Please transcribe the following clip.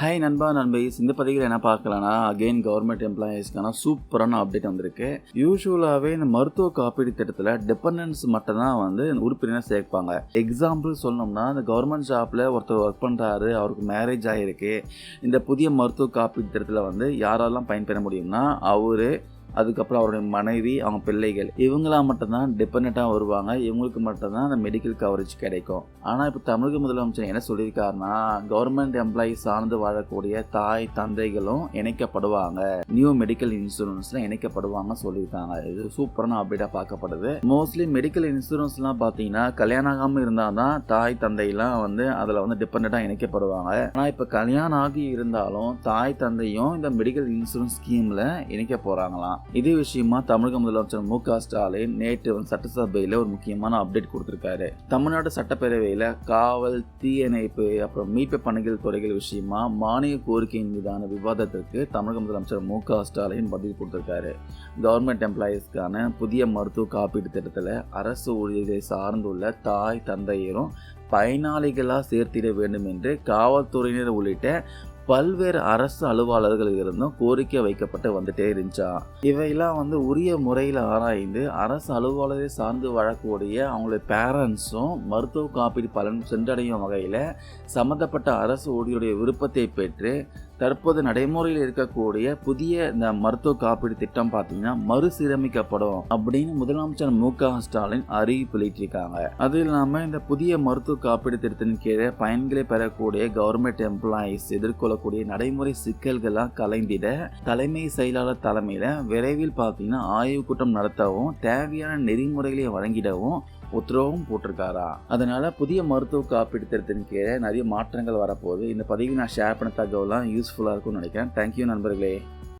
Hi நண்பா. நண்பைஸ் இந்த பதிவில் என்ன பார்க்கலாம்னா அகெயின் கவர்மெண்ட் எம்ப்ளாயீஸ்க்கான சூப்பரான அப்டேட் வந்திருக்கு. யூஸ்வலாகவே இந்த மருத்துவ காப்பீடு திட்டத்தில் டிபெண்டன்ஸ் மட்டும் தான் வந்து உறுப்பினர் சேர்ப்பாங்க. எக்ஸாம்பிள் சொல்லணும்னா இந்த கவர்மெண்ட் ஜாப்பில் ஒருத்தர் ஒர்க் பண்ணுறாரு அவருக்கு மேரேஜ் ஆகிருக்கு இந்த புதிய மருத்துவ காப்பீடு திட்டத்தில் வந்து யாரெல்லாம் பயன்பெற முடியும்னா அவர் அதுக்கப்புறம் அவருடைய மனைவி அவங்க பிள்ளைகள் இவங்களா மட்டும்தான் டிபெண்ட்டாக வருவாங்க. இவங்களுக்கு மட்டும்தான் அந்த மெடிக்கல் கவரேஜ் கிடைக்கும். ஆனால் இப்போ தமிழக முதலமைச்சர் என்ன சொல்லியிருக்காருன்னா கவர்மெண்ட் எம்ப்ளாயி சார்ந்து வாழக்கூடிய தாய் தந்தைகளும் இணைக்கப்படுவாங்க. நியூ மெடிக்கல் இன்சூரன்ஸ்ல இணைக்கப்படுவாங்க சொல்லியிருக்காங்க. இது சூப்பரான அப்டேட்டாக பார்க்கப்படுது. மோஸ்ட்லி மெடிக்கல் இன்சூரன்ஸ்லாம் பார்த்தீங்கன்னா கல்யாணம் ஆகாமல் இருந்தால் தான் தாய் தந்தையெல்லாம் வந்து அதில் வந்து டிபெண்ட்டாக இணைக்கப்படுவாங்க. ஆனால் இப்போ கல்யாணம் ஆகி இருந்தாலும் தாய் தந்தையும் இந்த மெடிக்கல் இன்சூரன்ஸ் ஸ்கீமில் இணைக்க போகிறாங்களாம் இதே விஷயமா தமிழக முதலமைச்சர் மு க ஸ்டாலின் நேற்று வந்து சட்டசபையில் ஒரு முக்கியமான அப்டேட் கொடுத்திருக்காரு. தமிழ்நாடு சட்டப்பேரவையில் காவல் தீயணைப்பு அப்புறம் மீட்பு பணிகள் துறைகள் விஷயமா மானிய கோரிக்கையின் மீதான விவாதத்திற்கு தமிழக முதலமைச்சர் மு க ஸ்டாலின் பதில் கொடுத்திருக்காரு. கவர்மெண்ட் எம்ப்ளாயீஸ்க்கான புதிய மருத்துவ காப்பீடு திட்டத்தில் அரசு ஊழியர்களை சார்ந்துள்ள தாய் தந்தையரும் பயனாளிகளாக சேர்த்திட வேண்டும் என்று காவல்துறையினர் உள்ளிட்ட பல்வேறு அரசு அலுவலர்கள் இருந்தும் கோரிக்கை வைக்கப்பட்டு வந்துட்டே இருந்துச்சா? இவையெல்லாம் வந்து உரிய முறையில் ஆராய்ந்து அரசு அலுவலரை சார்ந்து வாழக்கூடிய அவங்களுடைய பேரண்ட்ஸும் மருத்துவ காப்பீடு பலன் சென்றடையும் வகையில் சம்மந்தப்பட்ட அரசு ஊழியருடைய விருப்பத்தை பெற்று தற்போது நடைமுறையில் இருக்கக்கூடிய புதிய இந்த மருத்துவ காப்பீடு திட்டம் பார்த்தீங்கன்னா மறுசீரமைக்கப்படும் அப்படின்னு முதலமைச்சர் மு க ஸ்டாலின் அறிவிப்பு வெளியிட்டிருக்காங்க அது இல்லாமல் இந்த புதிய மருத்துவ காப்பீடு திட்டத்தின் கீழே பயன்களை பெறக்கூடிய கவர்மெண்ட் எம்ப்ளாயீஸ் எதிர்கொள்ளக்கூடிய நடைமுறை சிக்கல்கள்லாம் கலைந்திட தலைமை செயலாளர் தலைமையில் விரைவில் பார்த்தீங்கன்னா ஆய்வுக் கூட்டம் நடத்தவும் தேவையான நெறிமுறைகளை வழங்கிடவும் உத்தரவும் போட்டிருக்காரா? அதனால புதிய மருத்துவ காப்பீடு திட்டத்தின் கீழே நிறைய மாற்றங்கள் வரப்போகுது. இந்த பதிவு நான் ஷேர் பண்ண தகவலாம் யூஸ்ஃபுல்லாக இருக்கும்னு நினைக்கிறேன். தேங்க்யூ நண்பர்களே.